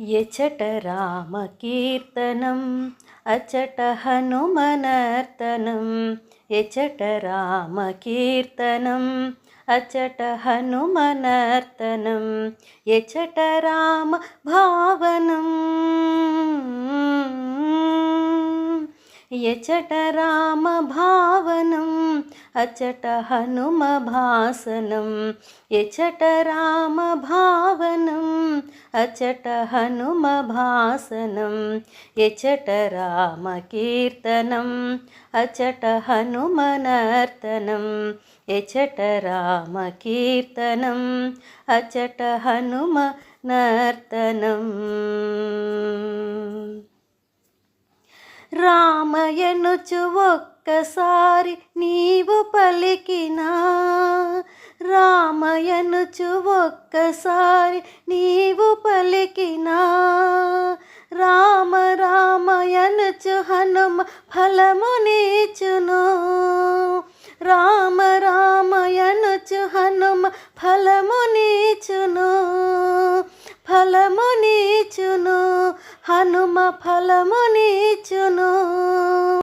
ఎచట రామ కీర్తనం అచట హనుమనర్తనం. ఎచట రామ కీర్తనం అచట హనుమనర్తనం. ఎచట రామ భావనం. ఎచట రామ భావనం అచట హనుమ భాసనం. ఎచట రామ భావ అచట హనుమ భాసనం ఎచట రామ కీర్తనం అచట హనుమనర్తనం ఎచట రామ కీర్తనం అచట హనుమ నర్తనం. రామయనుచు ఒక్కసారి నీవు పలికి రాయనుచు ఒక్కసారి నీవు పలికినా. రామ రామయనుచు హనుమ ఫలము నీచును. రామ రామయనుచు హనుమ ఫలము నీచును. ఫలము నీచును. హనుమ ఫలము నీచును.